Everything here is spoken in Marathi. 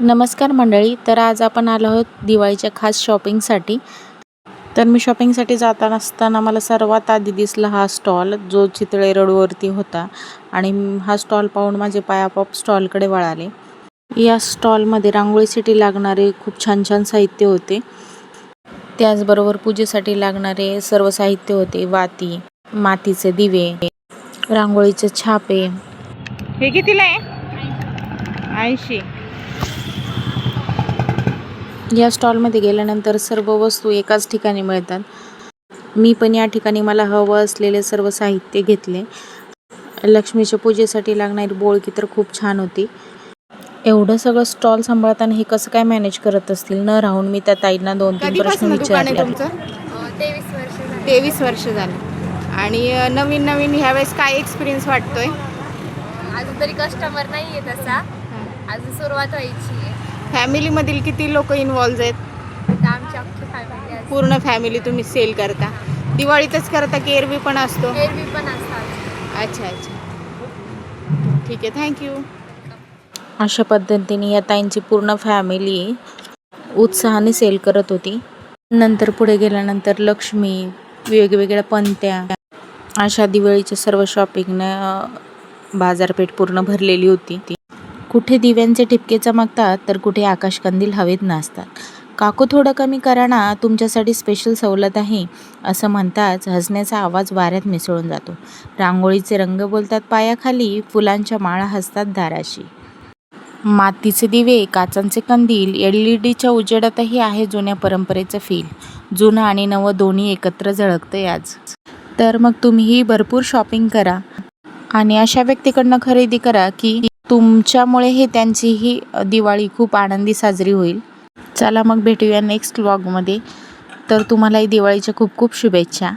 नमस्कार मंडळी तर आज आपण आलो आहोत दिवाळीच्या खास शॉपिंगसाठी. तर मी शॉपिंगसाठी जाताना असताना मला सर्वात आधी दिसला हा स्टॉल जो चितळे रोडवरती होता. आणि हा स्टॉल पाहून माझे पायापॉप स्टॉलकडे वळाले. या स्टॉलमध्ये रांगोळीसाठी लागणारे खूप छान छान साहित्य होते. त्याचबरोबर पूजेसाठी लागणारे सर्व साहित्य होते. वाती मातीचे दिवे रांगोळीचे छापे. हे कितीला आहे? ऐंशी. या स्टॉलमध्ये गेल्यानंतर सर्व वस्तू एकाच ठिकाणी मिळतात. मी पण या ठिकाणी मला हवं असलेले सर्व साहित्य घेतले. लक्ष्मीच्या पूजेसाठी लागणारी बोळकी तर खूप छान होती. एवढं सगळं स्टॉल सांभाळताना हे कसं काय मॅनेज करत असतील? न राहून मी त्या ताईंना दोन तीन प्रश्न विचारले. तुमचं? तेवीस वर्ष झाली. तेवीस वर्ष झाले. आणि नवीन नवीन ह्यावेळेस काय एक्सपिरियन्स वाटतोय? अजून तरी कस्टमर नाही आहे तसा अजून सुरुवात व्हायची. फॅमिलीमधील किती लोक इन्वॉल्व आहेत? पूर्ण फॅमिली तुम्ही सेल करता. दिवाळीतच करता की एरवी पण असतो? एरवी पण असतात. अच्छा अच्छा. ठीक आहे थँक्यू अशा पद्धतीने या ताईंची पूर्ण फॅमिली उत्साहाने सेल करत होती. नंतर पुढे गेल्यानंतर लक्ष्मी वेगवेगळ्या पंत्या अशा दिवाळीच्या सर्व शॉपिंगनं बाजारपेठ पूर्ण भरलेली होती. कुठे दिव्यांचे ठिपके चमकतात तर कुठे आकाशकंदील हवेत नाचतात. काकू थोडं कमी करा ना तुमच्यासाठी स्पेशल सवलत आहे असं म्हणताच हसण्याचा आवाज वाऱ्यात मिसळून जातो. रांगोळीचे रंग बोलतात पायाखाली फुलांच्या माळा हसतात दाराशी. मातीचे दिवे काचांचे कंदील एल ई डीच्या उजेडातही आहे जुन्या परंपरेचं फील जुनं आणि नवं दोन्ही एकत्र झळकतंय आज. तर मग तुम्हीही भरपूर शॉपिंग करा. आणि अशा व्यक्तीकडनं खरेदी करा की तुमच्यामुळे हे त्यांचीही दिवाळी खूप आनंदी साजरी होईल. चला मग भेटूया नेक्स्ट व्लॉगमध्ये तर तुम्हालाही दिवाळीच्या खूप खूप शुभेच्छा.